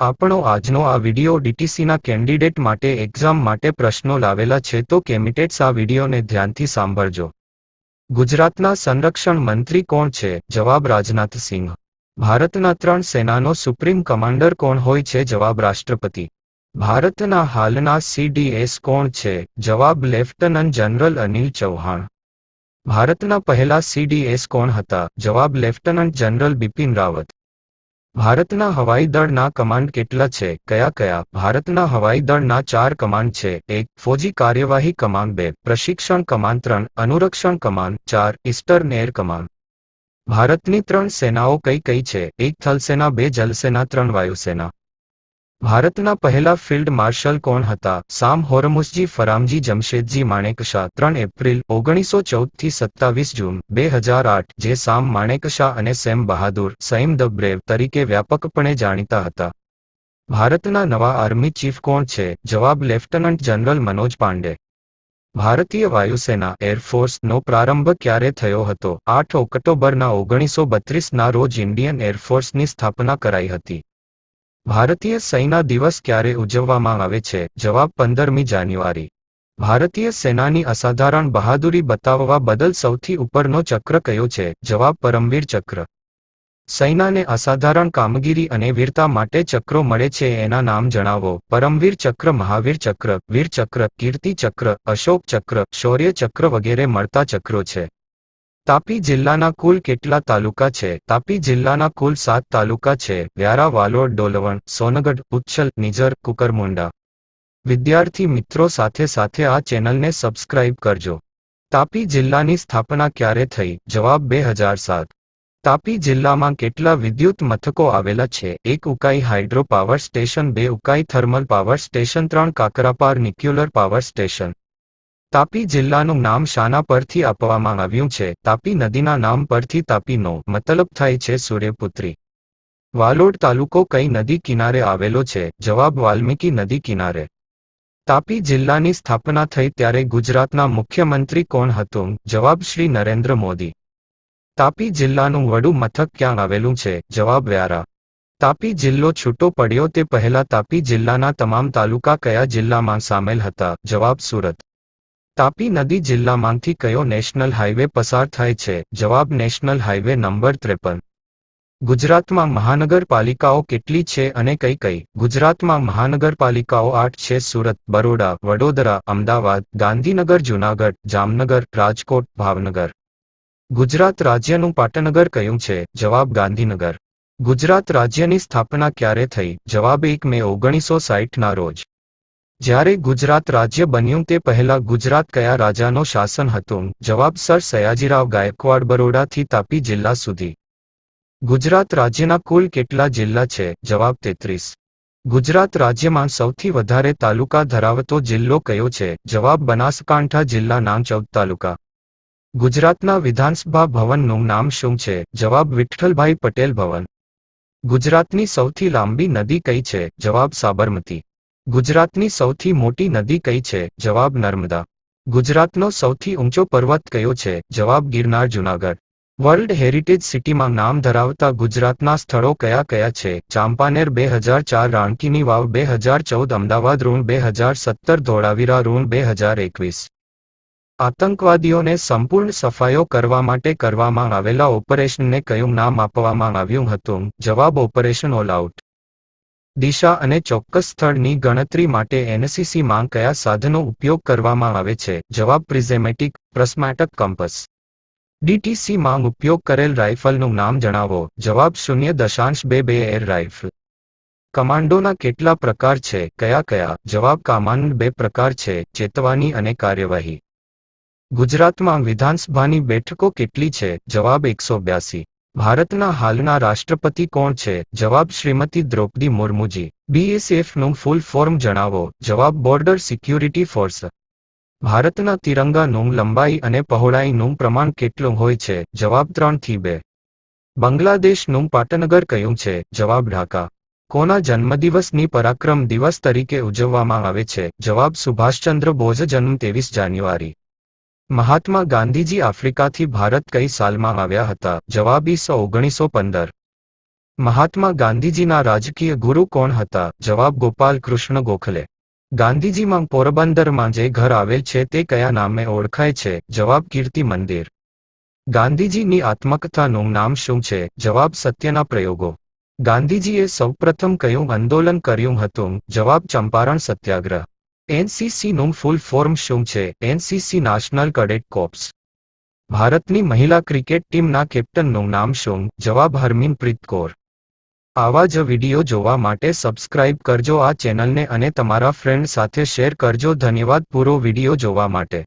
આપણો આજનો આ વિડિયો ડીટીસીના કેન્ડિડેટ માટે એક્ઝામ માટે પ્રશ્નો લાવેલા છે તો કેમિટેટ્સ આ વિડિયોને ધ્યાનથી સાંભળજો. ગુજરાતના સંરક્ષણ મંત્રી કોણ છે? જવાબ રાજનાથસિંહ ભારતના ત્રણ સેનાનો સુપ્રીમ કમાન્ડર કોણ હોય છે? જવાબ રાષ્ટ્રપતિ. ભારતના હાલના સીડીએસ કોણ છે? જવાબ લેફ્ટનન્ટ જનરલ અનિલ ચૌહાણ. ભારતના પહેલા સીડીએસ કોણ હતા? જવાબ લેફ્ટનન્ટ જનરલ બિપિન રાવત. ભારતના હવાઈ દળના કમાન્ડ કેટલા છે? કયા કયા? ભારતના હવાઈ દળના ચાર કમાન્ડ છે. એક, ફોજી કાર્યવાહી કમાન્ડ. બે, પ્રશિક્ષણ કમાન્ડ. ત્રણ, અનુરક્ષણ કમાન્ડ. ચાર ઇસ્ટર્ન એર કમાન્ડ. ભારતની ત્રણ સેનાઓ કઈ કઈ છે? એક થલસેના, બે જલસેના, ત્રણ વાયુસેના. ભારતના પહેલા ફિલ્ડ માર્શલ કોણ હતા? સામ હોરમુસજી, ફરામજી, જમશેદજી, માણેકશા. ત્રણ એપ્રિલ, ઓગણીસો ચૌદથી સત્તાવીસ જૂન, બે હજાર આઠ, જે સામ, માણેકશા અને સેમ બહાદુર, સૈમ ધ બ્રેવ તરીકે વ્યાપકપણે જાણીતા હતા. ભારતના નવા આર્મી ચીફ કોણ છે? જવાબ લેફ્ટનન્ટ જનરલ મનોજ પાંડે. ભારતીય વાયુસેના એરફોર્સનો પ્રારંભ ક્યારે થયો હતો? આઠ ઓક્ટોબરના ઓગણીસો બત્રીસના રોજ ઇન્ડિયન એરફોર્સની સ્થાપના કરાઈ હતી. ભારતીય સેના દિવસ ક્યારે ઉજવવામાં આવે છે? જવાબ પંદરમી જાન્યુઆરી. ભારતીય સેનાની અસાધારણ બહાદુરી બતાવવા બદલ સૌથી ઉપરનો ચક્ર કયો છે? જવાબ પરમવીર ચક્ર. સૈનાને અસાધારણ કામગીરી અને વીરતા માટે ચક્રો મળે છે એના નામ જણાવો. પરમવીર ચક્ર, મહાવીર ચક્ર, વીર ચક્ર, કીર્તિ ચક્ર, અશોક ચક્ર, શૌર્ય ચક્ર વગેરે મળતા ચક્રો છે. તાપી જિલ્લાના કુલ કેટલા તાલુકા છે? તાપી જિલ્લાના કુલ સાત તાલુકા છે. વ્યારા, વાલોડ, ડોલવણ, સોનગઢ, ઉચ્છલ નિઝર કુકરમુંડા. વિદ્યાર્થી મિત્રો સાથે સાથે આ ચેનલને સબસ્ક્રાઇબ કરજો. તાપી જિલ્લાની સ્થાપના ક્યારે થઈ? જવાબ બે હજાર સાત. તાપી જિલ્લામાં કેટલા વિદ્યુત મથકો આવેલા છે? એક ઉકાઈ હાઇડ્રો પાવર સ્ટેશન, બે ઉકાઈ થર્મલ પાવર સ્ટેશન, ત્રણ Kakrapar nuclear power station. Tapi જિલ્લાનું નામ શાના પરથી આપવામાં આવ્યું છે. તાપી નદીના નામ પરથી તાપીનો મતલબ થાય છે સૂર્યપુત્રી. વાલોડ તાલુકો કઈ નદી કિનારે આવેલો છે? જવાબ વાલ્મીકી નદી કિનારે. તાપી જિલ્લાની સ્થાપના થઈ ત્યારે ગુજરાતના મુખ્યમંત્રી કોણ હતું? જવાબ શ્રી નરેન્દ્ર મોદી. તાપી જિલ્લાનું વડુ મથક ક્યાં આવેલું છે? જવાબ વ્યારા. તાપી જિલ્લો છૂટો પડ્યો તે પહેલા તાપી જિલ્લાના તમામ તાલુકા કયા જિલ્લામાં સામેલ હતા? જવાબ સુરત. તાપી નદી જિલ્લામાંથી કયો નેશનલ હાઈવે પસાર થાય છે? જવાબ નેશનલ હાઈવે નંબર ત્રેપન. ગુજરાતમાં મહાનગરપાલિકાઓ કેટલી છે અને કઈ કઈ? ગુજરાતમાં મહાનગરપાલિકાઓ આઠ છે. સુરત, બરોડા, વડોદરા, અમદાવાદ, ગાંધીનગર, જૂનાગઢ, જામનગર, રાજકોટ, ભાવનગર. ગુજરાત રાજ્યનું પાટનગર કયું છે? જવાબ ગાંધીનગર. ગુજરાત રાજ્યની સ્થાપના ક્યારે થઈ? જવાબ એક મે ઓગણીસો સાઠના રોજ. જ્યારે ગુજરાત રાજ્ય બન્યું તે પહેલા ગુજરાત કયા રાજાનો શાસન હતું? જવાબ સર સયાજીરાવ ગાયકવાડ બરોડાથી તાપી જિલ્લા સુધી. ગુજરાત રાજ્યના કુલ કેટલા જિલ્લા છે? જવાબ તેત્રીસ. ગુજરાત રાજ્યમાં સૌથી વધારે તાલુકા ધરાવતો જિલ્લો કયો છે? જવાબ બનાસકાંઠા જિલ્લાના ચૌદ તાલુકા. ગુજરાતના વિધાનસભા ભવનનું નામ શું છે? જવાબ વિઠ્ઠલભાઈ પટેલ ભવન. ગુજરાતની સૌથી લાંબી નદી કઈ છે? જવાબ સાબરમતી. ગુજરાતની સૌથી મોટી નદી કઈ છે? જવાબ નર્મદા. ગુજરાતનો સૌથી ઊંચો પર્વત કયો છે? જવાબ ગિરનાર, જુનાગઢ. વર્લ્ડ હેરિટેજ સિટીમાં નામ ધરાવતા ગુજરાતના સ્થળો કયા કયા છે? ચાંપાનેર બે હજાર ચાર, રાણકીની વાવ બે હજાર ચૌદ, અમદાવાદ ઋણ બે હજાર સત્તર, ધોળાવીરા ઋણ બે હજાર એકવીસ. આતંકવાદીઓને સંપૂર્ણ સફાયો કરવા માટે કરવામાં આવેલા ઓપરેશનને કયું નામ આપવામાં આવ્યું હતું? જવાબ ઓપરેશન ઓલ આઉટ. દિશા અને ચોક્કસ સ્થળની ગણતરી માટે એનસીસીમાં કયા સાધનો ઉપયોગ કરવામાં આવે છે? જવાબ પ્રિઝેમેટિક, પ્રસ્મેટક કમ્પસ ડીટીસી માં ઉપયોગ કરેલ રાઇફલનું નામ જણાવો. જવાબ શૂન્ય દશાંશ બે બે એર રાઇફલ. કમાન્ડોના કેટલા પ્રકાર છે? કયા કયા? જવાબ કમાન્ડ બે પ્રકાર છે. ચેતવાની અને કાર્યવાહી. ગુજરાતમાં વિધાનસભાની બેઠકો કેટલી છે? જવાબ એકસો બ્યાસી. ભારતના હાલના રાષ્ટ્રપતિ કોણ છે? જવાબ શ્રીમતી દ્રૌપદી મુર્મુજી. બીએસએફનું ફૂલ ફોર્મ જણાવો. જવાબ બોર્ડર સિક્યુરિટી ફોર્સ. ભારતના તિરંગાનું લંબાઈ અને પહોળાઈનું પ્રમાણ કેટલું હોય છે? જવાબ ત્રણથી બે. બાંગ્લાદેશનું પાટનગર કયું છે? જવાબ ઢાકા. કોના જન્મદિવસની પરાક્રમ દિવસ તરીકે ઉજવવામાં આવે છે? જવાબ સુભાષચંદ્ર બોઝ જન્મ ત્રેવીસ જાન્યુઆરી. મહાત્મા ગાંધીજી આફ્રિકાથી ભારત કઈ સાલમાં આવ્યા હતા? જવાબ ઈસ ઓગણીસો પંદર. મહાત્મા ગાંધીજીના રાજકીય ગુરુ કોણ હતા? જવાબ ગોપાલ કૃષ્ણ ગોખલે. ગાંધીજીમાં પોરબંદરમાં જે ઘર આવેલ છે તે કયા નામે ઓળખાય છે? જવાબ કીર્તિ મંદિર. ગાંધીજીની આત્મકથાનું નામ શું છે? જવાબ સત્યના પ્રયોગો. ગાંધીજીએ સૌપ્રથમ કયું આંદોલન કર્યું હતું? જવાબ ચંપારણ સત્યાગ્રહ. એનસીસીનું ફૂલ ફોર્મ શું છે? એનસીસી નેશનલ કડેટ કોર્પ્સ ભારતની મહિલા ક્રિકેટ ટીમના કેપ્ટનનું નામ શું? જવાબ હરમિનપ્રીત કૌર. આવા જ વીડિયો જોવા માટે સબસ્ક્રાઇબ કરજો આ ચેનલને અને તમારા ફ્રેન્ડ સાથે શેર કરજો. ધન્યવાદ. પૂરો વિડિયો જોવા માટે.